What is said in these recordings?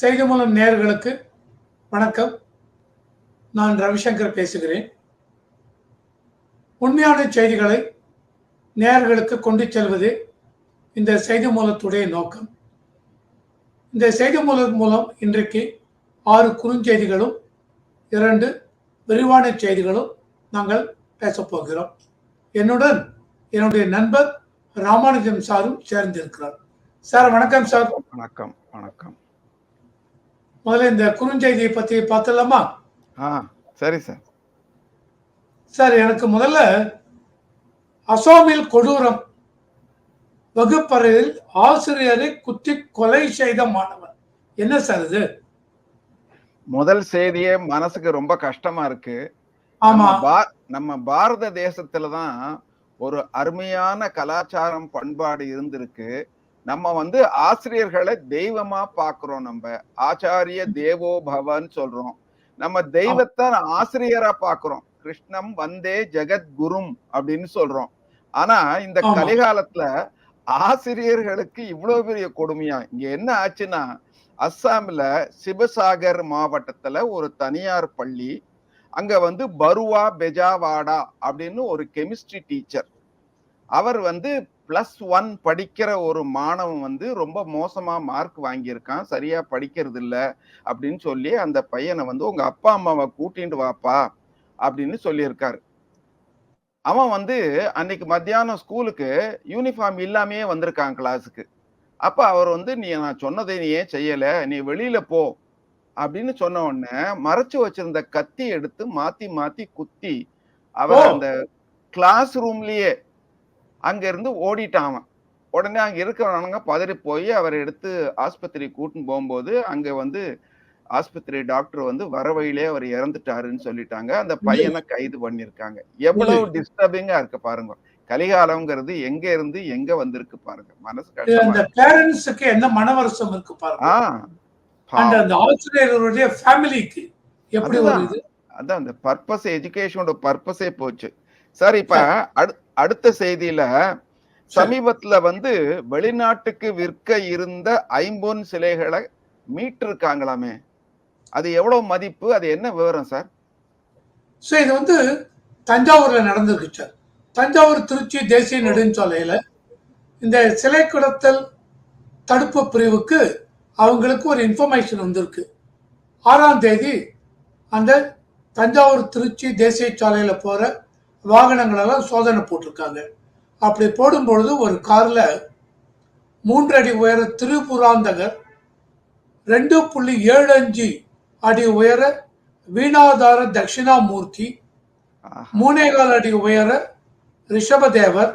செய்திமூலம் நேர்களுக்கு வணக்கம். நான் ரவிசங்கர் பேசுகிறேன். உண்மையான செய்திகளை நேர்களுக்கு கொண்டு செல்வது இந்த செய்தி மூலத்துடைய நோக்கம். இந்த செய்தி மூலம் மூலம் இன்றைக்கு ஆறு குறுஞ்செய்திகளும் இரண்டு விரிவான செய்திகளும் நாங்கள் பேசப்போகிறோம் என்னுடன் என்னுடைய நண்பர் ராமானுஜம் சாரும் சேர்ந்திருக்கிறார். சார் வணக்கம் சார். வணக்கம் வணக்கம். முதல்ல இந்த குறுஞ்செய்தியை பத்தி பார்த்துடலாமா? ஆ சரி சார். சார் எனக்கு முதல்ல அசாமில் கொடூரம் வகுப்பறையில் ஆசிரியரை குத்தி கொலை செய்த மாணவன். என்ன சார் இது? முதல் செய்தியே மனசுக்கு ரொம்ப கஷ்டமா இருக்கு. ஆமா. நம்ம பாரத தேசத்துல தான் ஒரு அருமையான கலாச்சாரம் பண்பாடு இருந்திருக்கு. நம்ம வந்து ஆசிரியர்களை தெய்வமா பாக்குறோம் நம்ம. ஆச்சாரிய தேவோ பவன்னு சொல்றோம். நம்ம தெய்வத்தை ஆசிரியரா பாக்குறோம். கிருஷ்ணம் வந்தே ஜெகத் குரும் அப்படின்னு சொல்றோம். ஆனா இந்த. கலிகாலத்துல ஆசிரியர்களுக்கு இவ்வளவு பெரிய கொடுமையா? இங்க என்ன ஆச்சுன்னா அஸ்ஸாம்ல சிவசாகர் மாவட்டத்துல ஒரு தனியார் பள்ளி அங்க வந்து பருவா பெஜாவாடா அப்படின்னு ஒரு கெமிஸ்ட்ரி டீச்சர். அவர் வந்து பிளஸ் ஒன் படிக்கிற ஒரு மாணவன் வந்து ரொம்ப மோசமா மார்க் வாங்கியிருக்கான். சரியா படிக்கிறது இல்ல அப்படின்னு சொல்லி அந்த பையனை வந்து உங்க அப்பா அம்மாவை கூட்டிட்டு வாப்பா அப்படின்னு சொல்லியிருக்காரு. அவன் வந்து அன்னைக்கு மத்தியானம் ஸ்கூலுக்கு யூனிஃபார்ம் இல்லாமயே வந்திருக்கான் கிளாஸுக்கு அப்ப அவர் வந்து நீ நான் சொன்னதை நீ ஏன் செய்யல? நீ வெளியில போ. அப்படின்னு சொன்ன உடனே மறைச்சு வச்சிருந்த கத்தி எடுத்து மாத்தி மாத்தி குத்தி அவர். அந்த கிளாஸ் ரூம்லயே அங்க இருந்து ஓடிட்டான் அவன். உடனே அங்க இருக்கிறவனுங்க பதறி போய் அவரை எடுத்து ஆஸ்பத்திரி கூட்டின்னு போகும்போது அங்க வந்து ஆஸ்பத்திரி டாக்டர் வந்து வர வழியிலே அவர் இறந்துட்டாருன்னு சொல்லிட்டாங்க. அந்த பையனை கைது பண்ணிருக்காங்க எவ்வளவு டிஸ்டர்பிங்கா இருக்கு பாருங்க. கலிகாலம்ங்கிறது எங்க இருந்து எங்க வந்திருக்கு பாருங்க. மனசு அந்த. பேரண்ட்ஸுக்கு என்ன மனவருஷம் இருக்கு பாருங்க. அந்த ஆசிரியர்களுடைய ஃபேமிலிக்கு எப்படி அதான் அந்த பர்பஸ் எஜுகேஷனோட பர்பஸே போச்சு. சார் இப்ப அடு- அடுத்த செய்தியில சமீபத்துல வந்து வெளிநாட்டுக்கு விற்க இருந்த ஐம்பொன் சிலைகளை மீட்டிருக்காங்களாமே. அது எவ்வளவு மதிப்பு? அது என்ன விவரம் சார்? ஸோ இது வந்து தஞ்சாவூர்ல நடந்திருக்கு சார். தஞ்சாவூர் திருச்சி தேசிய நெடுஞ்சாலையில இந்த சிலை கடத்தல் தடுப்பு பிரிவுக்கு அவங்களுக்கு ஒரு இன்ஃபர்மேஷன் வந்திருக்கு. ஆறாம் தேதி அந்த தஞ்சாவூர் திருச்சி தேசிய சாலையில போற வாகனங்களெல்லாம் சோதனை போட்டிருக்காங்க அப்படி போடும்பொழுது ஒரு கார்ல மூன்று அடி உயர திரிபுராந்தகர் ரெண்டு புள்ளி ஏழு அஞ்சு அடி உயர வீணாதார தட்சிணாமூர்த்தி. மூணேகால் அடி உயர ரிஷபதேவர்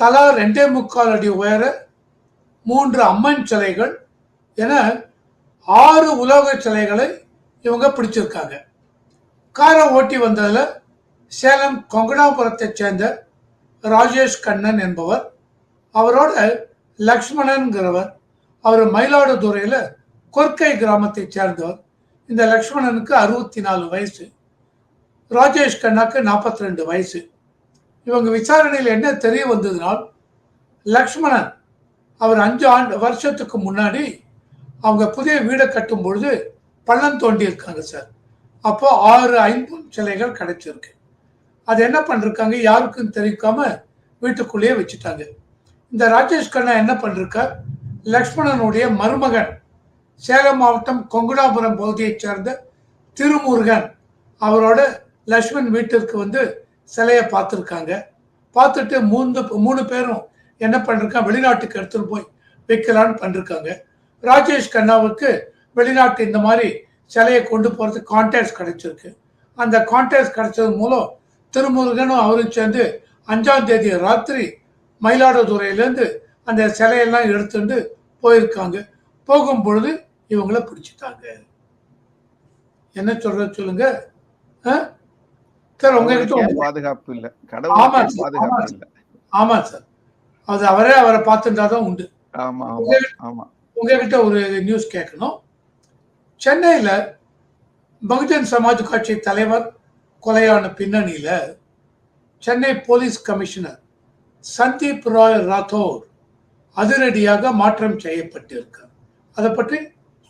தலா ரெண்டே முக்கால் அடி உயர மூன்று அம்மன் சிலைகள் என ஆறு உலோக சிலைகளை இவங்க பிடிச்சிருக்காங்க காரை ஓட்டி வந்ததுல சேலம் கொங்கடாபுரத்தைச் சேர்ந்த ராஜேஷ் கண்ணன் என்பவர் அவரோட லக்ஷ்மணன்கிறவர் அவர் மயிலாடுதுறையில் கொர்க்கை கிராமத்தைச் சேர்ந்தவர். இந்த லக்ஷ்மணனுக்கு அறுபத்தி நாலு வயசு ராஜேஷ் கண்ணாக்கு நாற்பத்தி ரெண்டு வயசு. இவங்க விசாரணையில் என்ன தெரிய வந்ததுனால் லக்ஷ்மணன் அவர் அஞ்சு ஆண்டு வருஷத்துக்கு முன்னாடி அவங்க புதிய வீடை கட்டும் பொழுது பள்ளம் தோண்டி இருக்காங்க சார். அப்போ ஆறு ஐம்பொன் சிலைகள் கிடைச்சிருக்கு. அது என்ன பண்ணிருக்காங்க? யாருக்கும் தெரிவிக்காம வீட்டுக்குள்ளேயே வச்சுட்டாங்க. இந்த ராஜேஷ் கண்ணா என்ன பண்ணிருக்கார்? லக்ஷ்மணனுடைய மருமகன் சேலம் மாவட்டம் கொங்குடாபுரம் பகுதியைச் சேர்ந்த திருமுருகன் அவரோட லக்ஷ்மண் வீட்டிற்கு வந்து சிலையை பார்த்துருக்காங்க. பார்த்துட்டு மூணு மூணு பேரும் என்ன பண்ணிருக்காங்க? வெளிநாட்டுக்கு எடுத்துகிட்டு போய் வைக்கலான்னு பண்ணிருக்காங்க. ராஜேஷ் கண்ணாவுக்கு வெளிநாட்டு இந்த மாதிரி சிலையை கொண்டு போகிறதுக்கு கான்டாக்ட்ஸ் கிடைச்சிருக்கு. அந்த கான்டாக்ட்ஸ் கிடைச்சது மூலம் திருமுருகனும் அவரும் சேர்ந்து அஞ்சாம் தேதி ராத்திரி மயிலாடுதுறையிலேருந்து அந்த சிலையெல்லாம் எடுத்துட்டு போயிருக்காங்க. போகும் பொழுது இவங்கள பிடிச்சிட்டாங்க. என்ன சொல்றது சொல்லுங்க? சார் உங்ககிட்ட பாதுகாப்பு இல்ல. ஆமா சார், ஆமா சார். அது அவரே அவரை பார்த்துட்டா தான் உண்டு. உங்ககிட்ட ஒரு நியூஸ் கேட்கணும். சென்னையில் பகுஜன் சமாஜ் கட்சி தலைவர் கொலையான பின்னணியில சென்னை போலீஸ் கமிஷனர் சந்தீப் ராய் ராத்தோர் அதிரடியாக மாற்றம் செய்யப்பட்டிருக்கார். அதை பற்றி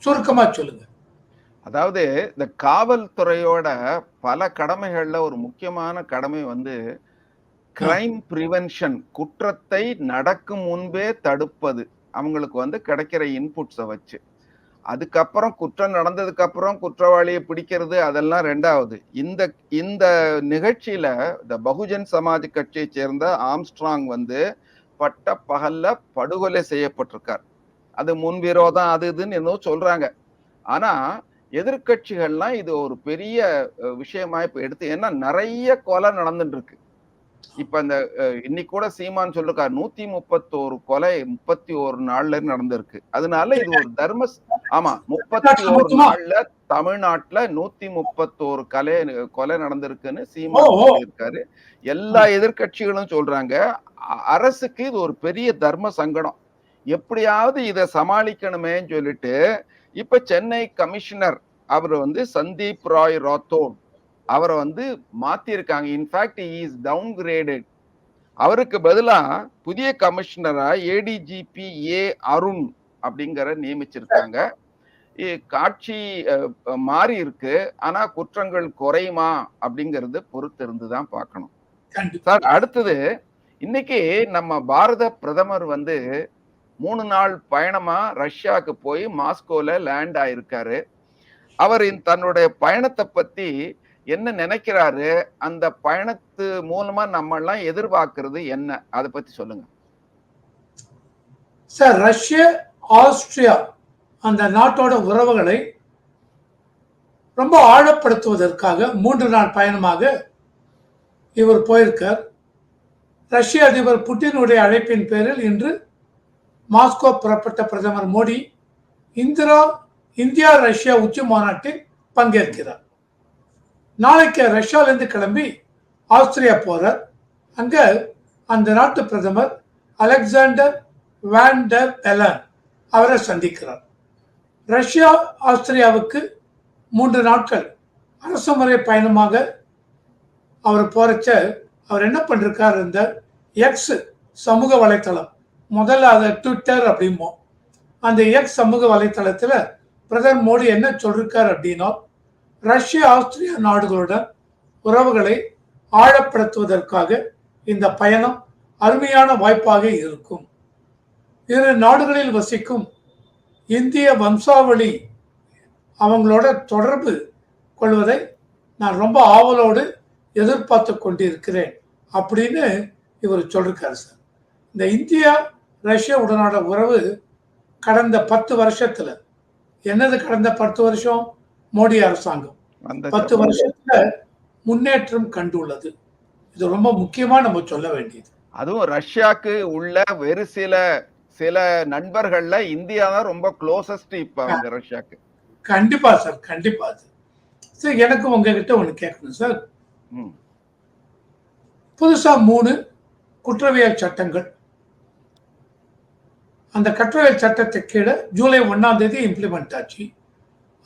சுருக்கமா சொல்லுங்க. அதாவது இந்த காவல்துறையோட பல கடமைகள்ல ஒரு முக்கியமான கடமை வந்து கிரைம் ப்ரிவென்ஷன் குற்றத்தை நடக்கும் முன்பே தடுப்பது. அவங்களுக்கு வந்து கிடைக்கிற இன்புட்ஸை வச்சு. அதுக்கப்புறம் குற்றம் நடந்ததுக்கு அப்புறம் குற்றவாளியை பிடிக்கிறது அதெல்லாம் ரெண்டாவது. இந்த இந்த நிகழ்ச்சியில இந்த பகுஜன் சமாஜ் கட்சியை சேர்ந்த ஆம்ஸ்ட்ராங் வந்து பட்ட பகல்ல படுகொலை செய்யப்பட்டிருக்கார். அது முன்விரோதம் அது இதுன்னு என்னவோ சொல்றாங்க. ஆனா எதிர்க்கட்சிகள்லாம் இது ஒரு பெரிய விஷயமா இப்ப எடுத்து ஏன்னா நிறைய கொலை நடந்துட்டு இருக்கு இப்ப அஹ், இன்னைக்கு கூட சீமான் சொல்லிருக்காரு நூத்தி முப்பத்தோரு கொலை முப்பத்தி ஒரு நாள்ல நடந்திருக்கு அதனால இது ஒரு தர்ம ஆமா முப்பத்தி ஒரு? நாள்ல தமிழ்நாட்டுல நூத்தி முப்பத்தோரு கொலை கொலை நடந்திருக்குன்னு சீமான். சொல்லியிருக்காரு எல்லா எதிர்க்கட்சிகளும் சொல்றாங்க அரசுக்கு இது ஒரு பெரிய தர்ம சங்கடம் எப்படியாவது இதை சமாளிக்கணுமேன்னு சொல்லிட்டு இப்ப சென்னை கமிஷனர் அவர் வந்து சந்தீப் ராய் ராத்தோட் அவரை வந்து மாத்திருக்காங்க இன்ஃபேக்ட் இஸ் டவுன் கிரேடட் அவருக்கு பதிலா புதிய கமிஷனரா ஏடிஜிபி ஏ அருண் அப்படிங்கிற நியமிச்சிருக்காங்க. காட்சி மாறி இருக்கு. ஆனா குற்றங்கள் குறையுமா அப்படிங்கறது பொறுத்து இருந்து தான் பார்க்கணும். சார் அடுத்தது இன்னைக்கு நம்ம பாரத பிரதமர் வந்து மூணு நாள் பயணமா ரஷ்யாவுக்கு போய் மாஸ்கோல லேண்ட் ஆயிருக்காரு. அவர் தன்னுடைய பயணத்தை பத்தி என்ன நினைக்கிறாரு அந்த பயணத்து மூலமா நம்ம எல்லாம் எதிர்பார்க்கறது என்ன? அதை பத்தி சொல்லுங்க. சார் ரஷ்ய ஆஸ்திரியா அந்த நாட்டோட உறவுகளை ரொம்ப ஆழப்படுத்துவதற்காக மூன்று நாள் பயணமாக இவர் போயிருக்கார். ரஷ்ய அதிபர் புட்டினுடைய அழைப்பின் பேரில் இன்று மாஸ்கோ புறப்பட்ட பிரதமர் மோடி இந்திரா இந்தியா ரஷ்யா உச்சி மாநாட்டில் பங்கேற்கிறார். நாளைக்கு ரஷ்யாவிலிருந்து கிளம்பி ஆஸ்திரியா போகிறார் அங்கே அந்த நாட்டு பிரதமர் அலெக்சாண்டர் வேண்டர் பெலன் அவரை சந்திக்கிறார். ரஷ்யா ஆஸ்திரியாவுக்கு மூன்று நாட்கள் அரசு முறை பயணமாக அவர் போறச்ச அவர் என்ன பண்ணிருக்கார் இந்த எக்ஸ் சமூக வலைத்தளம் முதல்ல அதை ட்விட்டர் அப்படிம்போம். அந்த எக்ஸ் சமூக வலைத்தளத்தில் பிரதமர் மோடி என்ன சொல்லிருக்கார் அப்படின்னா ரஷ்ய ஆஸ்திரியா நாடுகளுடன் உறவுகளை ஆழப்படுத்துவதற்காக இந்த பயணம் அருமையான வாய்ப்பாக இருக்கும். இரு நாடுகளில் வசிக்கும் இந்திய வம்சாவளி அவங்களோட தொடர்பு கொள்வதை நான் ரொம்ப ஆவலோடு எதிர்பார்த்து கொண்டிருக்கிறேன் அப்படின்னு இவர் சொல்லிருக்காரு சார். இந்த இந்தியா ரஷ்யா உடனான உறவு கடந்த பத்து வருஷத்தில். என்னது கடந்த பத்து வருஷம்? மோடி அரசாங்கம். பத்து வருஷத்துல முன்னேற்றம் கண்டுள்ளது. இது ரொம்ப முக்கியமா நம்ம சொல்ல வேண்டியது. அதுவும் ரஷ்யாக்கு உள்ள வெறு சில சில நண்பர்கள்ல இந்தியா தான் ரொம்ப க்ளோசஸ்ட் இப்ப அவங்க ரஷ்யாக்கு. கண்டிப்பா சார் கண்டிப்பா சார் எனக்கு உங்ககிட்ட ஒண்ணு கேட்கணும் சார். புதுசா மூணு குற்றவியல் சட்டங்கள். அந்த குற்றவியல் சட்டத்தை கீழே ஜூலை ஒண்ணாம் தேதி இம்ப்ளிமெண்ட் ஆச்சு.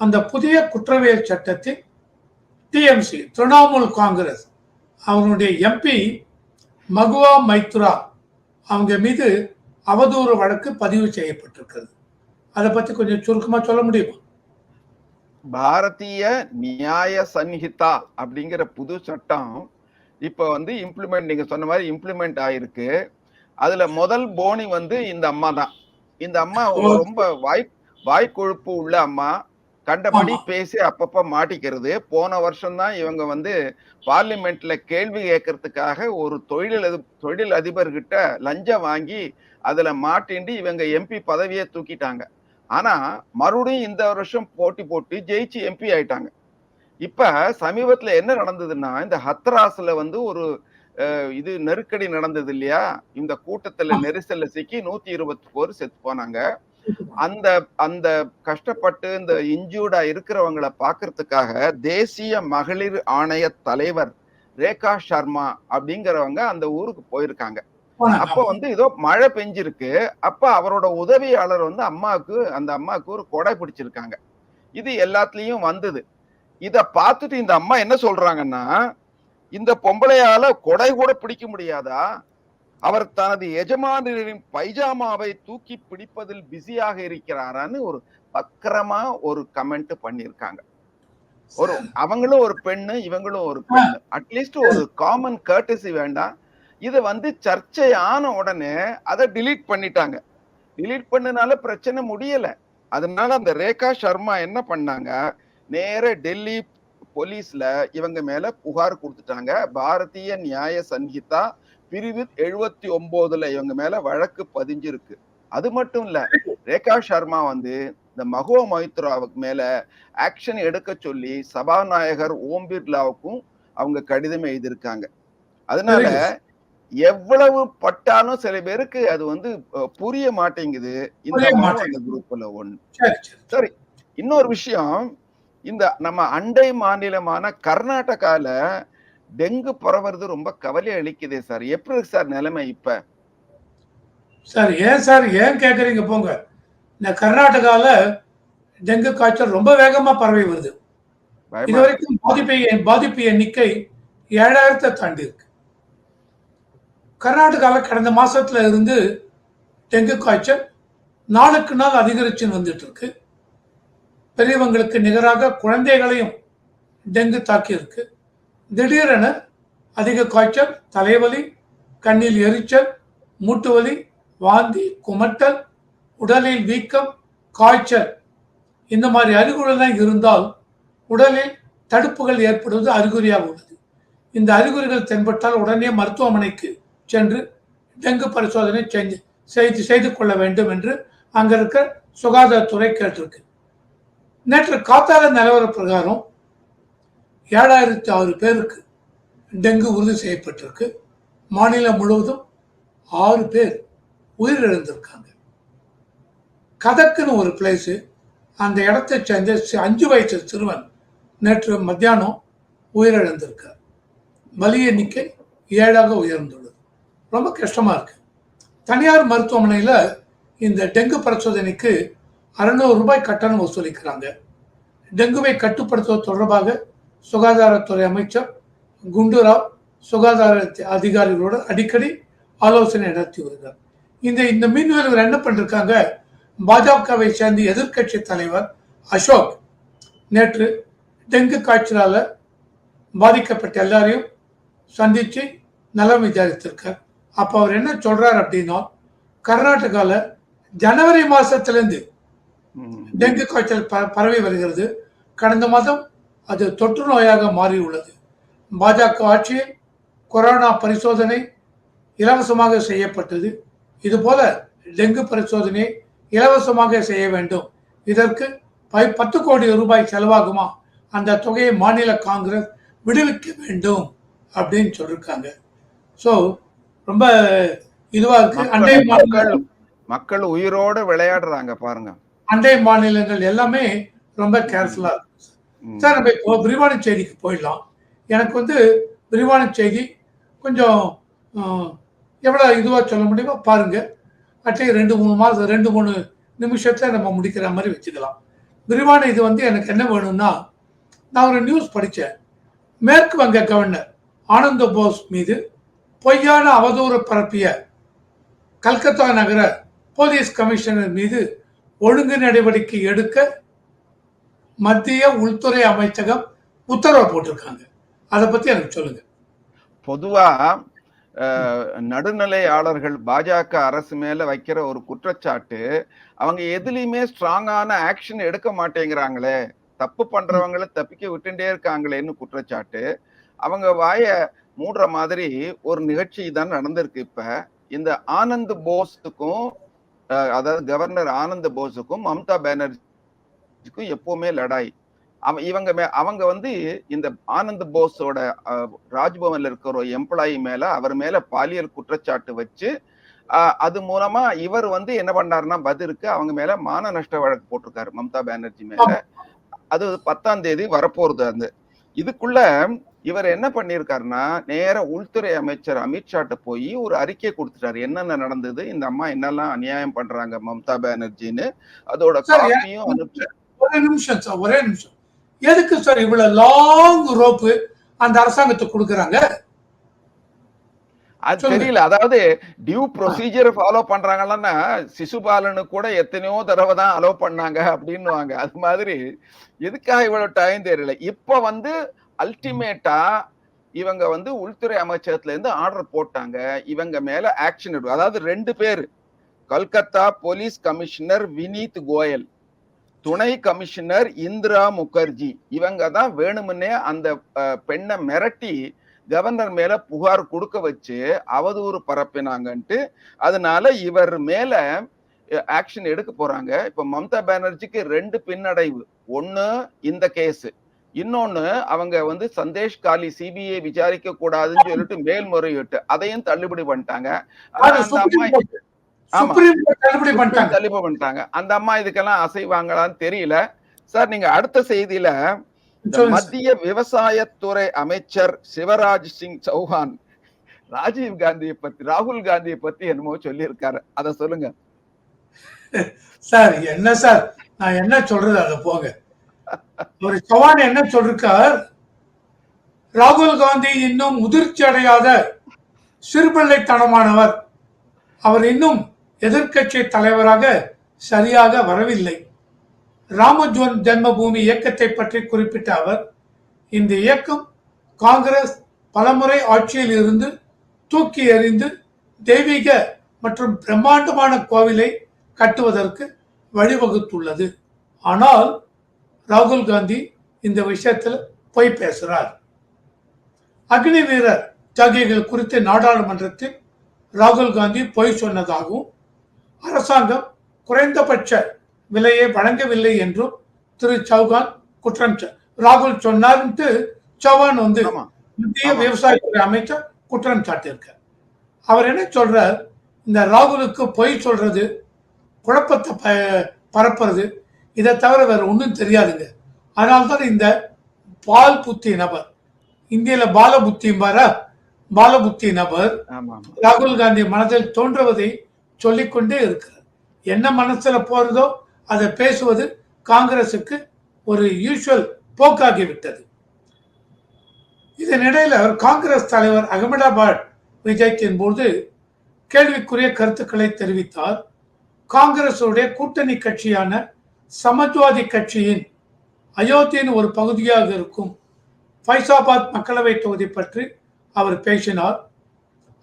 அந்த புதிய குற்றவியல் சட்டத்தில் டிஎம்சி திரிணாமுல் காங்கிரஸ் அவங்களுடைய எம்பி மகுவா மைத்ரா அவங்க மீது அவதூறு வழக்கு பதிவு செய்யப்பட்டிருக்கிறது. அதை பத்தி கொஞ்சம் சுருக்கமா சொல்ல முடியுமா? பாரதிய நியாய சன்ஹிதா அப்படிங்கிற புது சட்டம் இப்ப வந்து இம்ப்ளிமெண்ட் நீங்க சொன்ன மாதிரி இம்ப்ளிமெண்ட் ஆயிருக்கு. அதுல முதல் போனி வந்து இந்த அம்மா தான். இந்த அம்மா ரொம்ப வாய் வாய்க்கொழுப்பு உள்ள அம்மா. கண்டபடி. பேசி அப்பப்ப மாட்டிக்கிறது. போன வருஷம் தான் இவங்க வந்து பார்லிமெண்ட்ல கேள்வி கேட்கறதுக்காக ஒரு தொழில் தொழில் அதிபர்கிட்ட லஞ்சம் வாங்கி அதுல மாட்டிண்டு இவங்க எம்பி பதவியை தூக்கிட்டாங்க. ஆனா மறுபடியும் இந்த வருஷம் போட்டி போட்டு ஜெயிச்சு எம்பி ஆயிட்டாங்க. இப்ப சமீபத்துல என்ன நடந்ததுன்னா இந்த ஹத்ராஸ்ல வந்து ஒரு இது நெருக்கடி நடந்தது இல்லையா? இந்த கூட்டத்துல நெரிசல்ல சிக்கி நூத்தி இருபத்தி பேர் செத்து போனாங்க. அந்த அந்த கஷ்டப்பட்டு இந்த இன்ஜூர்டா இருக்கிறவங்கள பாக்குறதுக்காக தேசிய மகளிர் ஆணைய தலைவர் ரேகா சர்மா அப்படிங்கிறவங்க அந்த ஊருக்கு போயிருக்காங்க. அப்ப வந்து ஏதோ மழை பெஞ்சிருக்கு. அப்ப அவரோட உதவியாளர் வந்து அம்மாவுக்கு அந்த அம்மாவுக்கு ஒரு கொடை பிடிச்சிருக்காங்க. இது எல்லாத்துலயும் வந்தது. இத பார்த்துட்டு இந்த அம்மா என்ன சொல்றாங்கன்னா இந்த பொம்பளையால கொடை கூட பிடிக்க முடியாதா? அவர் தனது எஜமானரின் பைஜாமாவை தூக்கி பிடிப்பதில் பிஸியாக இருக்கிறாரான்னு ஒரு பக்கரமா ஒரு கமெண்ட் பண்ணிருக்காங்க ஒரு அவங்களும் ஒரு பெண்ணு இவங்களும் ஒரு பெண்ணு. அட்லீஸ்ட் ஒரு காமன் கர்டசி வேண்டாம். இது வந்து சர்ச்சை ஆன உடனே அதை டிலீட் பண்ணிட்டாங்க. டிலீட் பண்ணனால பிரச்சனை முடியல. அதனால அந்த ரேகா சர்மா என்ன பண்ணாங்க? நேர டெல்லி போலீஸ்ல இவங்க மேல புகார் கொடுத்துட்டாங்க. பாரதிய நியாய சங்கிதா பிரிவு எழுபத்தி ஒன்பதுல இவங்க மேல வழக்கு பதிஞ்சிருக்கு. அது மட்டும் இல்ல ரேகா சர்மா வந்து இந்த மகோ மொய்த்ராவுக்கு மேல ஆக்ஷன் எடுக்க சொல்லி சபாநாயகர் ஓம் பிர்லாவுக்கும் அவங்க கடிதம் எழுதியிருக்காங்க. அதனால எவ்வளவு பட்டாலும் சில பேருக்கு அது வந்து புரிய மாட்டேங்குது. இந்த. அந்த குரூப்ல ஒண்ணு. சரி இன்னொரு விஷயம் இந்த நம்ம அண்டை மாநிலமான கர்நாடகால டெங்கு பரவுறது ரொம்ப கவலை அளிக்குதே சார். எப்படி இருக்கு சார் நிலைமை இப்ப? சார் ஏன் சார் ஏன் கேட்குறீங்க போங்க. இந்த கர்நாடகால டெங்கு காய்ச்சல் ரொம்ப வேகமா பரவி வருது. பயமா இது வரைக்கும் பாதிப்பு பாதிப்பு எண்ணிக்கை ஏழாயிரத்தை தாண்டி இருக்கு. கர்நாடகால கடந்த மாசத்துல இருந்து டெங்கு காய்ச்சல் நாளுக்கு நாள் அதிகரிச்சுன்னு வந்துட்டு இருக்கு. பெரியவங்களுக்கு நிகராக குழந்தைகளையும் டெங்கு தாக்கி இருக்கு. திடீரென அதிக காய்ச்சல் தலைவலி கண்ணில் எரிச்சல் மூட்டு வலி வாந்தி குமட்டல் உடலில் வீக்கம் காய்ச்சல். இந்த மாதிரி அறிகுறிகள் இருந்தால் உடலில் தடுப்புகள் ஏற்படுவது அறிகுறியாக உள்ளது. இந்த அறிகுறிகள் தென்பட்டால் உடனே மருத்துவமனைக்கு சென்று டெங்கு பரிசோதனை செஞ்சு செய்து செய்து கொள்ள வேண்டும் என்று அங்கே இருக்க சுகாதாரத்துறை கேட்டிருக்கு. நேற்று காத்தால நிலவர பிரகாரம் ஏழாயிரத்தி ஆறு பேருக்கு டெங்கு உறுதி செய்யப்பட்டிருக்கு. மாநிலம் முழுவதும் ஆறு பேர் உயிரிழந்திருக்காங்க. கதக்குன்னு ஒரு பிளேஸு அந்த இடத்தை சேர்ந்த அஞ்சு வயசு சிறுவன் நேற்று மத்தியானம் உயிரிழந்திருக்கார். பலி எண்ணிக்கை ஏழாக உயர்ந்துள்ளது. ரொம்ப கஷ்டமாக இருக்கு. தனியார் மருத்துவமனையில் இந்த டெங்கு பரிசோதனைக்கு அறுநூறு ரூபாய் கட்டணம் வசூலிக்கிறாங்க. டெங்குவை கட்டுப்படுத்துவது தொடர்பாக சுகாதாரத்துறை அமைச்சர் குண்டுராவ் சுகாதார அதிகாரிகளோடு அடிக்கடி ஆலோசனை நடத்தி வருகிறார். இந்த இந்த மீன்வீரர்கள் என்ன பண்ணிருக்காங்க? பாஜகவை சேர்ந்த எதிர்க்கட்சி தலைவர் அசோக் நேற்று டெங்கு காய்ச்சலால பாதிக்கப்பட்ட எல்லாரையும் சந்திச்சு நலம் விசாரித்திருக்கார். அப்போ அவர் என்ன சொல்றார் அப்படின்னா கர்நாடகால ஜனவரி மாசத்திலிருந்து. டெங்கு காய்ச்சல் பரவி வருகிறது. கடந்த மாதம் அது தொற்று நோயாக மாறியுள்ளது பாஜக ஆட்சியில் கொரோனா பரிசோதனை இலவசமாக செய்யப்பட்டது. இதுபோல டெங்கு பரிசோதனை இலவசமாக செய்ய வேண்டும். இதற்கு பத்து கோடி ரூபாய் செலவாகுமா? அந்த தொகையை மாநில காங்கிரஸ் விடுவிக்க வேண்டும் அப்படின்னு சொல்லியிருக்காங்க ஸோ ரொம்ப இதுவா இருக்கு. அண்டை மக்கள் மக்கள் உயிரோட விளையாடுறாங்க பாருங்க. அண்டை மாநிலங்கள் எல்லாமே ரொம்ப கேர்ஃபுல்லா இருக்கு. சார் நம்ம இப்போ விரிவான செய்திக்கு போயிடலாம். எனக்கு வந்து விரிவான செய்தி கொஞ்சம் எவ்வளோ இதுவாக சொல்ல முடியுமோ பாருங்க. அட்லீஸ்ட் ரெண்டு மூணு மாதம் ரெண்டு மூணு நிமிஷத்தில் நம்ம முடிக்கிற மாதிரி வச்சுக்கலாம். விரிவான இது வந்து எனக்கு என்ன வேணும்னா நான் ஒரு நியூஸ் படித்தேன் மேற்கு வங்க கவர்னர் ஆனந்த போஸ் மீது பொய்யான அவதூறு பரப்பிய கல்கத்தா நகர போலீஸ் கமிஷனர் மீது ஒழுங்கு நடவடிக்கை எடுக்க மத்திய உள்துறை அமைச்சகம் உத்தரவு போட்டிருக்காங்க. அதை பத்தி எனக்கு சொல்லுங்க. பொதுவா நடுநிலையாளர்கள் பாஜக அரசு மேல வைக்கிற ஒரு குற்றச்சாட்டு அவங்க எதுலையுமே ஸ்ட்ராங்கான ஆக்ஷன் எடுக்க மாட்டேங்கிறாங்களே. தப்பு பண்றவங்களை தப்பிக்க விட்டுட்டே இருக்காங்களேன்னு குற்றச்சாட்டு. அவங்க வாய மூடுற மாதிரி ஒரு நிகழ்ச்சி தான் நடந்திருக்கு இப்ப. இந்த ஆனந்த் போஸுக்கும் அதாவது கவர்னர் ஆனந்த் போஸுக்கும் மம்தா பானர்ஜிக்கும் எப்பவுமே லடாய். அவ இவங்க மே அவங்க வந்து இந்த ஆனந்த் போஸோட ராஜ்பவன்ல இருக்கிற ஒரு எம்ப்ளாயி மேல அவர் மேல பாலியல் குற்றச்சாட்டு வச்சு அது மூலமா இவர் வந்து என்ன பண்ணாருன்னா பதிலுக்கு அவங்க மேல மான நஷ்ட வழக்கு போட்டிருக்காரு மம்தா பானர்ஜி மேல. அது பத்தாம் தேதி வரப்போறது அந்த இதுக்குள்ள இவர் என்ன பண்ணியிருக்காருன்னா நேர உள்துறை அமைச்சர் அமித்ஷாட்ட போய் ஒரு அறிக்கை கொடுத்துட்டாரு. என்னென்ன நடந்தது இந்த அம்மா என்னெல்லாம் அநியாயம் பண்றாங்க மம்தா பானர்ஜின்னு அதோட காப்பியும் அனுப்பிச்சு ஒரே நிமிஷம் சார் ஒரே நிமிஷம். எதுக்கு சார் இவ்வளவு லாங் ரோப்பு அந்த அரசாங்கத்துக்கு கொடுக்குறாங்க? அது. தெரியல. அதாவது டியூ ப்ரொசீஜர் ஃபாலோ பண்றாங்கன்னா சிசுபாலனு கூட எத்தனையோ தடவை தான் அலோவ் பண்ணாங்க அப்படின்னுவாங்க. அது மாதிரி எதுக்காக இவ்வளவு டைம் தெரியல. இப்ப வந்து அல்டிமேட்டா இவங்க வந்து உள்துறை அமைச்சகத்துல இருந்து ஆர்டர் போட்டாங்க. இவங்க மேல ஆக்ஷன் எடுக்கும் அதாவது ரெண்டு பேர். Calcutta police commissioner Vineet Goyal. துணை கமிஷனர் இந்திரா முகர்ஜி. இவங்க தான் வேணுமுன்னே அந்த பெண்ணை மிரட்டி கவர்னர் மேல புகார் கொடுக்க வச்சு அவதூறு பரப்பினாங்கன்ட்டு. அதனால இவர் மேல ஆக்ஷன் எடுக்க போறாங்க. இப்ப மம்தா பானர்ஜிக்கு ரெண்டு பின்னடைவு. ஒண்ணு இந்த கேஸ். இன்னொன்னு அவங்க வந்து சந்தேஷ் காலி சிபிஐ விசாரிக்க கூடாதுன்னு சொல்லிட்டு மேல்முறையீட்டு. அதையும் தள்ளுபடி பண்ணிட்டாங்க. தள்ளுபடி பண்ணிட்டாங்க. அந்த அம்மா இதுக்கெல்லாம் அசைவாங்களான்னு தெரியல. சார் நீங்க அடுத்த செய்தியில. மத்திய விவசாயத்துறை அமைச்சர் சிவராஜ் சிங் சௌஹான் ராஜீவ் காந்தியை பத்தி ராகுல் காந்தியை பத்தி என்னமோ சொல்லியிருக்காரு. அத சொல்லுங்க. சார் என்ன சார்? நான் என்ன சொல்றது? அதை போங்க. ஒரு சவான் என்ன சொல்றார் ராகுல் காந்தி இன்னும் முதிர்ச்சி அடையாத சிறுபிள்ளைத்தனமானவர். அவர் இன்னும் எதிர்க்கட்சி தலைவராக சரியாக வரவில்லை. ராமஜோன் ஜென்மபூமி இயக்கத்தை பற்றி குறிப்பிட்ட அவர் இந்த இயக்கம் காங்கிரஸ் பலமுறை ஆட்சியில் இருந்து தூக்கி எறிந்து தெய்வீக மற்றும் பிரம்மாண்டமான கோவிலை கட்டுவதற்கு வழிவகுத்துள்ளது. ஆனால் ராகுல் காந்தி இந்த விஷயத்தில் பொய் பேசுகிறார் அக்னி வீரர் தியாகிகள் குறித்து நாடாளுமன்றத்தில் ராகுல் காந்தி பொய் சொன்னதாகவும் அரசாங்கம் குறைந்தபட்ச விலையை வழங்கவில்லை என்றும் திரு சௌகான் குற்றம் சா- ராகுல் சொன்னார்ன்ட்டு சௌகான் வந்து மத்திய. விவசாயத்துறை அமைச்சர் குற்றம் சாட்டியிருக்கார் அவர் என்ன சொல்றார்? இந்த ராகுலுக்கு பொய் சொல்றது குழப்பத்தை ப- பரப்புறது இதை தவிர வேற ஒன்றும் தெரியாதுங்க. அதனால்தான் இந்த பால் புத்தி நபர் இந்தியில பால புத்திம்பாரா பால புத்தி நபர் ராகுல் காந்தி மனதில் தோன்றுவதை சொல்லிக்கொண்டே இருக்கிறார். என்ன மனசுல போறதோ அதை பேசுவது காங்கிரசுக்கு ஒரு யூஷுவல் போக்காகிவிட்டது. இதனிடையில் அவர் காங்கிரஸ் தலைவர் அகமதாபாத் விஜயத்தின் போது கேள்விக்குரிய கருத்துக்களை தெரிவித்தார். காங்கிரசுடைய கூட்டணி கட்சியான சமாஜ்வாதி கட்சியின் அயோத்தியின் ஒரு பகுதியாக இருக்கும் ஃபைசாபாத் மக்களவை தொகுதி பற்றி அவர் பேசினார்.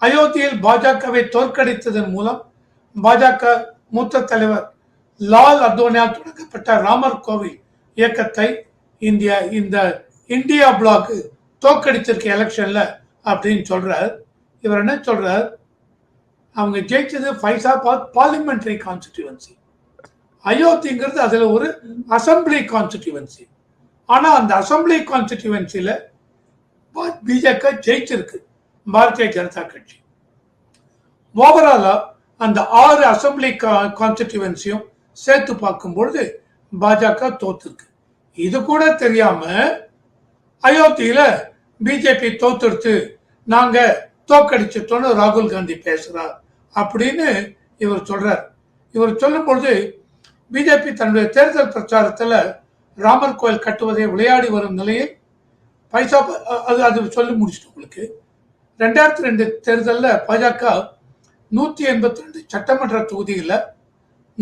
அயோத்தியில் பாஜகவை தோற்கடித்ததன் மூலம் பாஜக மூத்த தலைவர் லால் அத்வானியால் தொடங்கப்பட்ட ராமர் கோவில் இயக்கத்தை இந்தியா இந்த இந்தியா பிளாக் தோக்கடிச்சிருக்க எலெக்ஷன்ல அப்படின்னு சொல்றார். இவர் என்ன சொல்றார்? அவங்க ஜெயிச்சது ஃபைசாபாத் பார்லிமெண்டரி கான்ஸ்டிடியூவன்சி அயோத்திங்கிறது அதுல ஒரு அசம்பிளி கான்ஸ்டிடியூவன்சி ஆனா அந்த அசம்பிளி கான்ஸ்டிடியூவன்சில பிஜேபி ஜெயிச்சிருக்கு. பாரதிய ஜனதா கட்சி. ஓவராலா அந்த ஆறு அசம்பிளி கான்ஸ்டிடியூவன்சியும் சேர்த்து பார்க்கும் பொழுது பாஜக தோத்துருக்கு. இது கூட தெரியாம அயோத்தியில பிஜேபி தோத்துடுத்து நாங்க தோக்கடிச்சிட்டோம்னு ராகுல் காந்தி பேசுறார் அப்படின்னு இவர் சொல்றார். இவர் சொல்லும் பொழுது பிஜேபி தன்னுடைய தேர்தல் பிரச்சாரத்துல ராமர் கோயில் கட்டுவதை விளையாடி வரும் நிலையில் பைசா அது அது சொல்லி முடிச்சிட்டு உங்களுக்கு. ரெண்டாயிரத்தி ரெண்டு தேர்தலில் பாஜக நூற்றி எண்பத்தி ரெண்டு சட்டமன்ற தொகுதியில்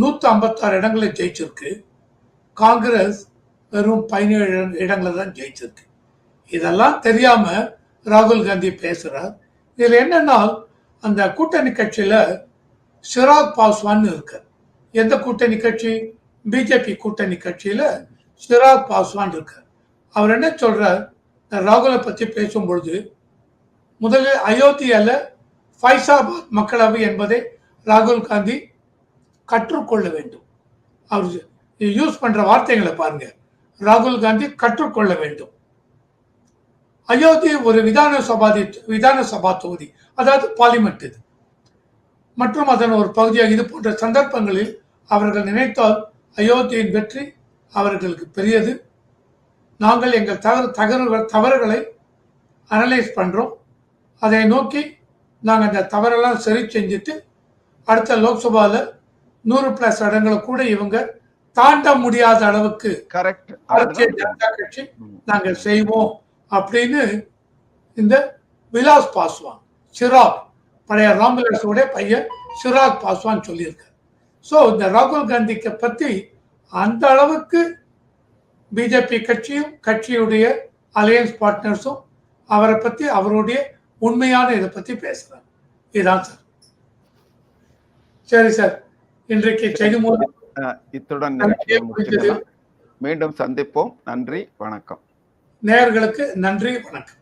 நூற்றி ஐம்பத்தாறு இடங்களை ஜெயிச்சிருக்கு. காங்கிரஸ் வெறும் பதினேழு இடங்களை தான் ஜெயிச்சிருக்கு. இதெல்லாம் தெரியாம ராகுல் காந்தி பேசுறார். இதுல என்னன்னா அந்த கூட்டணி கட்சியில சிராக் பாஸ்வான் இருக்கு எந்த கூட்டணி கட்சி? பிஜேபி கூட்டணி கட்சியில சிராக் பாஸ்வான் இருக்கார். அவர் என்ன சொல்றார்? ராகுலை பத்தி பேசும் பொழுது முதலில் அயோத்தியால ஃபைசாபாத் மக்களவை என்பதை ராகுல் காந்தி கற்றுக்கொள்ள வேண்டும். அவர் யூஸ் பண்ற வார்த்தைகளை பாருங்க. ராகுல் காந்தி கற்றுக்கொள்ள வேண்டும். அயோத்தி ஒரு விதான சபாதி விதான சபா தொகுதி அதாவது பார்லிமெண்ட் இது. மற்றும் அதன் ஒரு பகுதியாக இது போன்ற சந்தர்ப்பங்களில் அவர்கள் நினைத்தால் அயோத்தியின் வெற்றி அவர்களுக்கு பெரியது. நாங்கள் எங்கள் தவறு தகவல்கள் தவறுகளை அனலைஸ் பண்றோம். அதை நோக்கி நாங்கள் அந்த தவறெல்லாம் சரி செஞ்சுட்டு அடுத்த லோக்சபாவில் நூறு பிளஸ் இடங்களை கூட இவங்க தாண்ட முடியாத அளவுக்கு கரெக்ட் பாரதிய ஜனதா கட்சி நாங்கள் செய்வோம் அப்படின்னு இந்த விலாஸ் பாஸ்வான் சிராக் பழைய ராம்விலாஸோட பையன் சிராக் பாஸ்வான் சொல்லியிருக்கார். ஸோ இந்த ராகுல் காந்திக்கு பற்றி அந்த அளவுக்கு பிஜேபி கட்சியும் கட்சியுடைய அலையன்ஸ் பார்ட்னர்ஸும் அவரை பற்றி அவருடைய உண்மையான இதை பத்தி பேசுறேன் இதுதான் சார். சரி சார். இன்றைக்கு செய்தி மூலம் இத்துடன் மீண்டும் சந்திப்போம். நன்றி. வணக்கம். நேர்களுக்கு நன்றி. வணக்கம்.